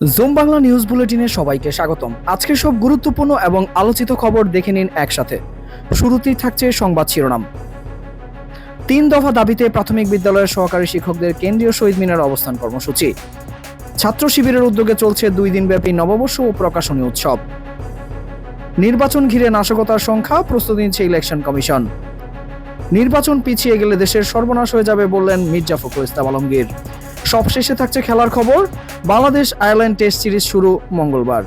Zoom Bangla news বুলেটিনে সবাইকে স্বাগতম। আজকে সব গুরুত্বপূর্ণ এবং আলোচিত খবর দেখে নিন একসাথে। শুরুতেই থাকছে সংবাদ শিরোনাম। তিন দফা দাবিতে প্রাথমিক বিদ্যালয়ের সহকারী শিক্ষকদের কেন্দ্রীয় শহীদ মিনার অবস্থান কর্মসূচি। ছাত্র শিবিরের উদ্যোগে চলছে দুই দিনব্যাপী নববর্ষ ও প্রকাশনী উৎসব। নির্বাচন ঘিরে নাশকতার সংখ্যা, প্রস্তুতি নিচ্ছে ইলেকশন কমিশন। নির্বাচন পিছিয়ে গেলে দেশের সর্বনাশ হয়ে যাবে বললেন মির্জা ফখরুল ইসলাম আলমগীর। সবশেষে থাকছে খেলার খবর। বাংলাদেশ আয়ারল্যান্ড টেস্ট সিরিজ শুরু মঙ্গলবার।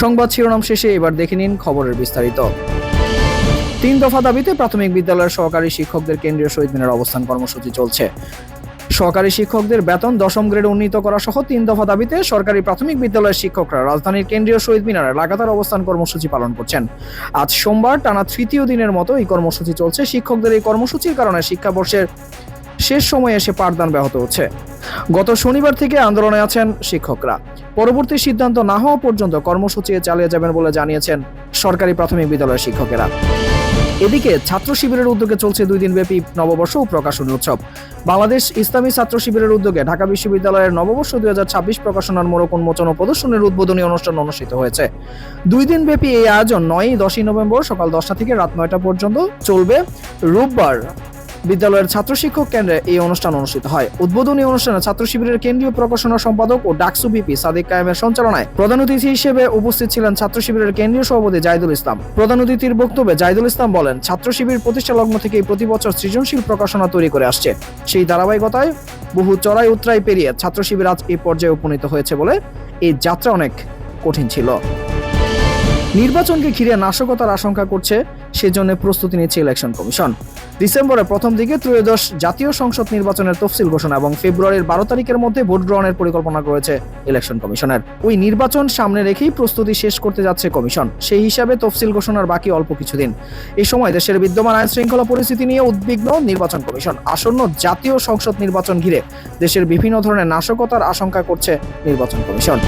সংবাদ শিরোনাম শেষে এবার দেখে নিন খবরের বিস্তারিত। তিন দফা দাবিতে প্রাথমিক বিদ্যালয়ের সহকারী শিক্ষকদের কেন্দ্রীয় শহীদ মিনার অবস্থান কর্মসূচি চলছে। সহকারী শিক্ষকদের বেতন দশম গ্রেডে উন্নীত করা সহ তিন দফা দাবিতে সরকারি প্রাথমিক বিদ্যালয়ের শিক্ষকরা রাজধানীর কেন্দ্রীয় শহীদ মিনারে লাগাতার অবস্থান কর্মসূচি পালন করছেন। আজ সোমবার টানা তৃতীয় দিনের মতো এই কর্মসূচি চলছে। শিক্ষকদের এই কর্মসূচির কারণে শিক্ষাবর্ষের শেষ সময়ে এসে পাঠদান ব্যাহত হচ্ছে। গত শনিবার থেকে আন্দোলনে আছেন শিক্ষকরা। পরবর্তী সিদ্ধান্ত না হওয়া পর্যন্ত কর্মসূচি চালিয়ে যাবেন বলে জানিয়েছেন সরকারি প্রাথমিক বিদ্যালয়ের শিক্ষকেরা। এদিকে ছাত্র শিবিরের উদ্যোগে চলছে দুই দিনব্যাপী নববর্ষ ও প্রকাশনী উৎসব। বাংলাদেশ ইসলামী ছাত্র শিবিরের উদ্যোগে ঢাকা বিশ্ববিদ্যালয়ের নববর্ষ দুই হাজার ছাব্বিশ প্রকাশনার মোড়ক উন্মোচন ও প্রদর্শনীর উদ্বোধনী অনুষ্ঠান অনুষ্ঠিত হয়েছে। দুই দিনব্যাপী এই আয়োজন নয়ই দশই নভেম্বর সকাল দশটা থেকে রাত নয়টা পর্যন্ত চলবে। রোববার বিদ্যালয়ের ছাত্র শিক্ষক কেন্দ্রে এই অনুষ্ঠান অনুষ্ঠিত হয়। উদ্বোধনী অনুষ্ঠানে ছাত্র শিবিরের কেন্দ্রীয় প্রকাশনা সম্পাদক ও ডাকসু বিপি সাদিক কায়েমের সঞ্চালনায় প্রধান অতিথি হিসেবে উপস্থিত ছিলেন ছাত্র শিবিরের কেন্দ্রীয় সভাপতি জাহিদুল ইসলাম। প্রধান অতিথির বক্তব্যে জাহিদুল ইসলাম বলেন, ছাত্র শিবির প্রতিষ্ঠা লগ্ন থেকে প্রতি বছর সৃজনশীল প্রকাশনা তৈরি করে আসছে। সেই ধারাবাহিকতায় বহু চড়াই উতরাই পেরিয়ে ছাত্র শিবির আজ এই পর্যায়ে উপনীত হয়েছে বলে এই যাত্রা অনেক কঠিন ছিল। নির্বাচনকে ঘিরে নাশকতার আশঙ্কা করছে সেজন্য প্রস্তুতি নিচ্ছে ইলেকশন কমিশন। ডিসেম্বরের প্রথম দিকে ত্রয়োদশ জাতীয় সংসদ নির্বাচনের তফসিল ঘোষণা এবং ফেব্রুয়ারির বারো তারিখের মধ্যে ভোট গ্রহণের পরিকল্পনা করেছে ইলেকশন কমিশনের। ওই নির্বাচন সামনে রেখেই প্রস্তুতি শেষ করতে যাচ্ছে কমিশন। সেই হিসাবে তফসিল ঘোষণার বাকি অল্প কিছুদিন। এই সময় দেশের বিদ্যমান আইন শৃঙ্খলা পরিস্থিতি নিয়ে উদ্বিগ্ন নির্বাচন কমিশন। আসন্ন জাতীয় সংসদ নির্বাচন ঘিরে দেশের বিভিন্ন ধরনের নাশকতার আশঙ্কা করছে নির্বাচন কমিশন।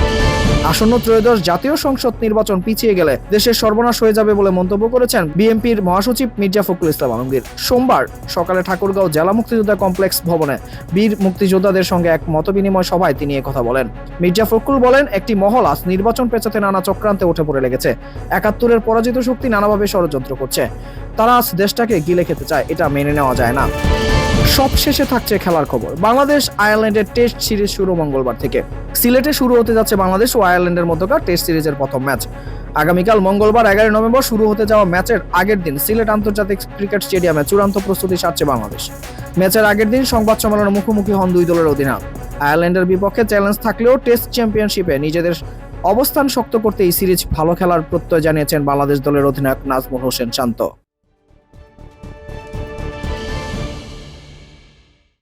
আসন্ন ত্রয়োদশ জাতীয় সংসদ নির্বাচন পিছিয়ে গেলে দেশের সর্বনাশ হয়ে যাবে বলে মন্তব্য করেছেন বিএনপির মহাসচিব মির্জা ফখরুল ইসলাম আলমগীর। সোমবার সকালে ঠাকুরগাঁও জেলা মুক্তিযোদ্ধা কমপ্লেক্স ভবনে বীর মুক্তিযোদ্ধাদের সঙ্গে এক মতবিনিময় সভায় তিনি কথা বলেন। মির্জা ফখরুল বলেন, একটি মহল আজ নির্বাচন পেঁচাতে নানা চক্রান্তে উঠে পড়ে লেগেছে। একাত্তরের পরাজিত শক্তি নানাভাবে ষড়যন্ত্র করছে। তারা আজ দেশটাকে গিলে খেতে চায়, এটা মেনে নেওয়া যায় না। সবশেষে থাকছে খেলার খবর। বাংলাদেশ আয়ারল্যান্ডের টেস্ট সিরিজ শুরু মঙ্গলবার থেকে। সিলেটে শুরু হতে যাচ্ছে বাংলাদেশ ও আয়ারল্যান্ডের মধ্যকার টেস্ট সিরিজের প্রথম ম্যাচ। আগামীকাল মঙ্গলবার এগারোই নভেম্বর শুরু হতে যাওয়া ম্যাচের আগের দিন সিলেট আন্তর্জাতিক ক্রিকেট স্টেডিয়ামে চূড়ান্ত প্রস্তুতি সারছে বাংলাদেশ। ম্যাচের আগের দিন সংবাদ সম্মেলনে মুখোমুখি হন দুই দলের অধিনায়ক। আয়ারল্যান্ডের বিপক্ষে চ্যালেঞ্জ থাকলেও টেস্ট চ্যাম্পিয়নশিপে নিজেদের অবস্থান শক্ত করতে এই সিরিজ ভালো খেলার প্রত্যয় জানিয়েছেন বাংলাদেশ দলের অধিনায়ক নাজমুল হোসেন শান্ত।